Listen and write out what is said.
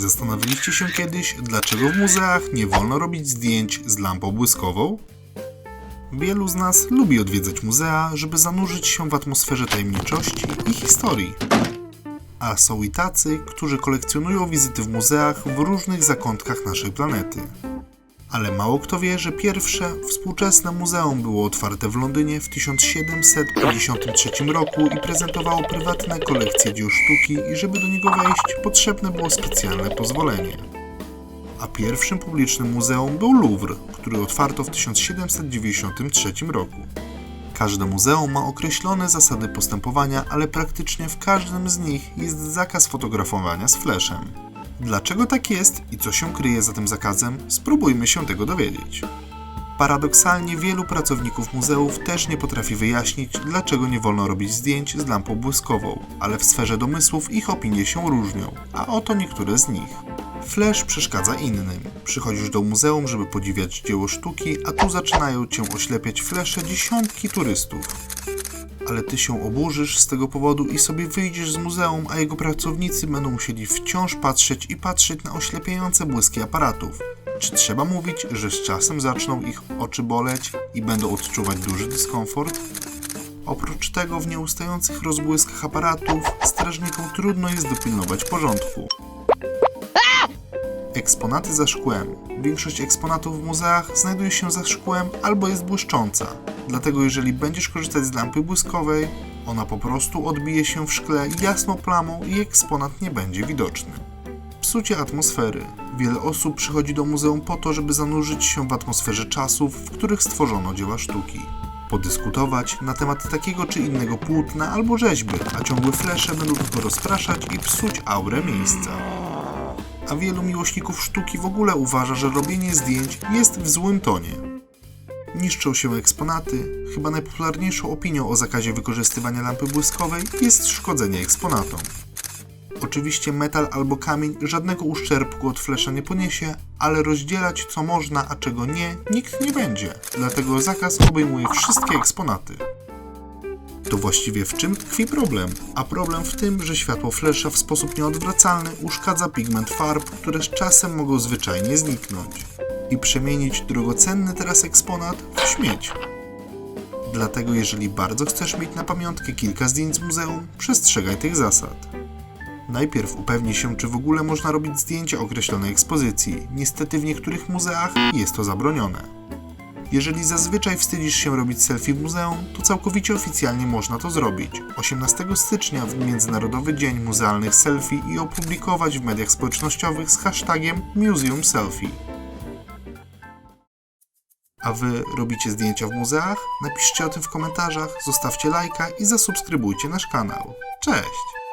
Zastanawialiście się kiedyś, dlaczego w muzeach nie wolno robić zdjęć z lampą błyskową? Wielu z nas lubi odwiedzać muzea, żeby zanurzyć się w atmosferze tajemniczości i historii. A są i tacy, którzy kolekcjonują wizyty w muzeach w różnych zakątkach naszej planety. Ale mało kto wie, że pierwsze współczesne muzeum było otwarte w Londynie w 1753 roku i prezentowało prywatne kolekcje dzieł sztuki i żeby do niego wejść potrzebne było specjalne pozwolenie. A pierwszym publicznym muzeum był Louvre, który otwarto w 1793 roku. Każde muzeum ma określone zasady postępowania, ale praktycznie w każdym z nich jest zakaz fotografowania z flashem. Dlaczego tak jest i co się kryje za tym zakazem, spróbujmy się tego dowiedzieć. Paradoksalnie wielu pracowników muzeów też nie potrafi wyjaśnić, dlaczego nie wolno robić zdjęć z lampą błyskową, ale w sferze domysłów ich opinie się różnią, a oto niektóre z nich. Flash przeszkadza innym. Przychodzisz do muzeum, żeby podziwiać dzieło sztuki, a tu zaczynają cię oślepiać flesze dziesiątki turystów. Ale ty się oburzysz z tego powodu i sobie wyjdziesz z muzeum, a jego pracownicy będą musieli wciąż patrzeć i patrzeć na oślepiające błyski aparatów. Czy trzeba mówić, że z czasem zaczną ich oczy boleć i będą odczuwać duży dyskomfort? Oprócz tego w nieustających rozbłyskach aparatów strażnikom trudno jest dopilnować porządku. Eksponaty za szkłem. Większość eksponatów w muzeach znajduje się za szkłem albo jest błyszcząca. Dlatego jeżeli będziesz korzystać z lampy błyskowej, ona po prostu odbije się w szkle jasną plamą i eksponat nie będzie widoczny. Psucie atmosfery. Wiele osób przychodzi do muzeum po to, żeby zanurzyć się w atmosferze czasów, w których stworzono dzieła sztuki. Podyskutować na temat takiego czy innego płótna albo rzeźby, a ciągłe flesze będą tylko rozpraszać i psuć aurę miejsca a wielu miłośników sztuki w ogóle uważa, że robienie zdjęć jest w złym tonie. Niszczą się eksponaty. Chyba najpopularniejszą opinią o zakazie wykorzystywania lampy błyskowej jest szkodzenie eksponatom. Oczywiście metal albo kamień żadnego uszczerbku od flesza nie poniesie, ale rozdzielać co można, a czego nie, nikt nie będzie. Dlatego zakaz obejmuje wszystkie eksponaty. To właściwie w czym tkwi problem? A problem w tym, że światło flesza w sposób nieodwracalny uszkadza pigment farb, które z czasem mogą zwyczajnie zniknąć i przemienić drogocenny teraz eksponat w śmieć. Dlatego jeżeli bardzo chcesz mieć na pamiątkę kilka zdjęć z muzeum, przestrzegaj tych zasad. Najpierw upewnij się, czy w ogóle można robić zdjęcia określonej ekspozycji. Niestety w niektórych muzeach jest to zabronione. Jeżeli zazwyczaj wstydzisz się robić selfie w muzeum, to całkowicie oficjalnie można to zrobić. 18 stycznia w Międzynarodowy Dzień Muzealnych Selfie i opublikować w mediach społecznościowych z hashtagiem Museum Selfie. A wy robicie zdjęcia w muzeach? Napiszcie o tym w komentarzach, zostawcie lajka i zasubskrybujcie nasz kanał. Cześć!